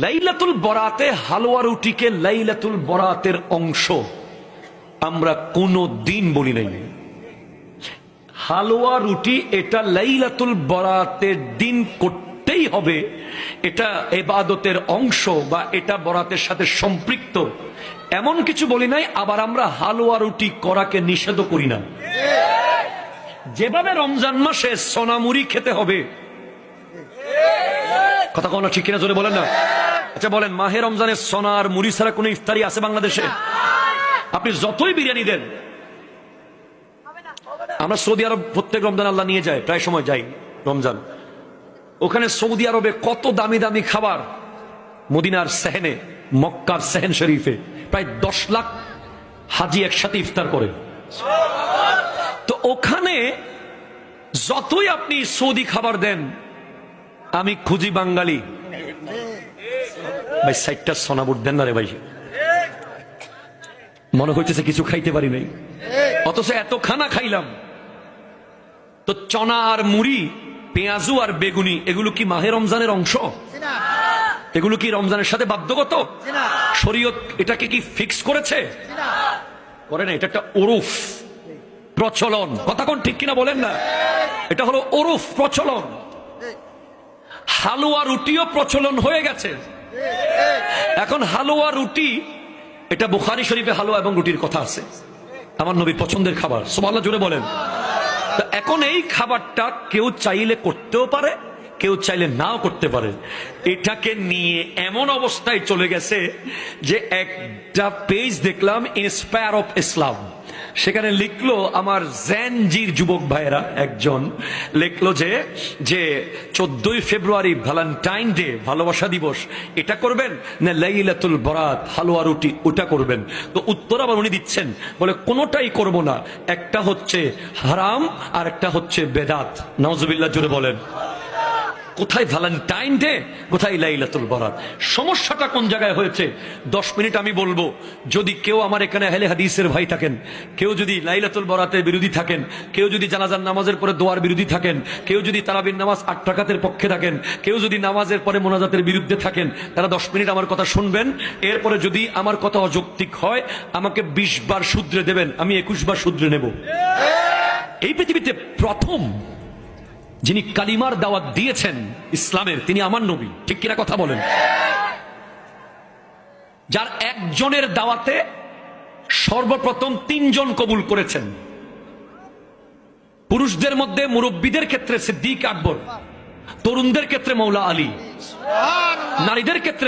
লাইলাতুল বরাতে হালুয়া রুটিকে লাইলাতুল বরাতের অংশ। আমরা কোনো দিন বলি নাই। হালুয়া রুটি এটা লাইলাতুল বরাতের দিন করতেই হবে। এটা এবাদতের অংশ বা এটা বরাতের সাথে সম্পৃক্ত। এমন কিছু বলি নাই, আবার আমরা হালুয়া রুটি করাকে নিষেধ করি না। যেভাবে রমজান মাসে সোনামুড়ি খেতে হবে। কথা কোনো ঠিক কিনা জোরে বলেন না। আচ্ছা বলেন, মাহে রমজানের সোনার মুড়ি ছাড়া কোনো ইফতারি আছে বাংলাদেশে? আপনি যতই বিরিয়ানি দেন, আমরা সৌদি আরব প্রত্যেক রমজান আল্লাহ নিয়ে যায়, প্রায় সময় যাই রমজান। ওখানে সৌদি আরবে কত দামি দামি খাবার? মদিনার সেহেনে, মক্কার সেহেন শরীফে প্রায় দশ লাখ হাজি একসাথে ইফতার করে। তো ওখানে যতই আপনি সৌদি খাবার দেন, আমি খুঁজি বাঙালি। ভাই সাইটটা সোনাবুট দেন না রে ভাই। মনে হইতেছে কিছু খাইতে পারি নাই। অথচ এত খানা খাইলাম। তো চনা আর মুড়ি, পেঁয়াজু আর বেগুনি, এগুলো কি মাহে রমজানের অংশ? এগুলো কি রমজানের সাথে বাধ্যগত? শরীয়ত এটাকে কি ফিক্স করেছে? করে না, এটা একটা ওরুফ প্রচলন। কথা কোন ঠিক কিনা বলেন না? এটা হলো ওরুফ প্রচলন। হালুয়া রুটিও প্রচলন হয়ে গেছে। এখন হালুয়া রুটি, এটা বুখারি শরীফে হালুয়া এবং রুটির কথা আছে। আমার নবীর পছন্দের খাবার সোমাল্লা জুড়ে বলেন। এখন এই খাবারটা কেউ চাইলে করতেও পারে, কেউ চাইলে নাও করতে পারে। এটাকে নিয়ে এমন অবস্থায় চলে গেছে যে একটা পেজ দেখলাম ইন্সপায়ার অফ ইসলাম সেখানে লিখলো আমার জ্যানজির যুবক ভাইয়েরা একজন। লিখলো যে যে চোদ্দই ফেব্রুয়ারি ভ্যালেন্টাইন ডে, ভালোবাসা দিবস, এটা করবেন না লাইলাতুল বরাত, হালুয়া রুটি, ওটা করবেন? তো উত্তর আবার উনি দিচ্ছেন, বলে কোনোটাই করব না, একটা হচ্ছে হারাম আর একটা হচ্ছে বেদাত। নওয়াজুবিল্লাহ জুড়ে বলেন। কোথায় ভ্যালেন্টাইন ডে কোথায় লাইলাতুল বরাত সমস্যাটা কোন জায়গায় হয়েছে? দশ মিনিট আমি বলব, যদি কেউ আমার এখানে হেলে হাদিসের ভাই থাকেন, কেউ যদি লাইলাতুল বরাতের বিরোধী থাকেন, কেউ যদি জানাজার নামাজের পরে দোয়ার বিরোধী থাকেন, কেউ যদি তারাবির নামাজ আট টাকাতের পক্ষে থাকেন, কেউ যদি নামাজের পরে মোনাজাতের বিরুদ্ধে থাকেন, তারা দশ মিনিট আমার কথা শুনবেন, এরপরে যদি আমার কথা অযৌক্তিক হয়, আমাকে বিশ বার শুধরে দেবেন, আমি একুশ বার শুধরে নেব। এই পৃথিবীতে প্রথম যিনি কালিমার দাওয়াত দিয়েছেন ইসলামের, তিনি আমার নবী। ঠিক কিনা কথা বলেন? যার একজনের দাওয়াতে সর্বপ্রথম তিনজন কবুল করেছেন। পুরুষদের মধ্যে মুরব্বীদের ক্ষেত্রে সিদ্দিক আকবর, তরুণদের ক্ষেত্রে মৌলা আলী, নারীদের ক্ষেত্রে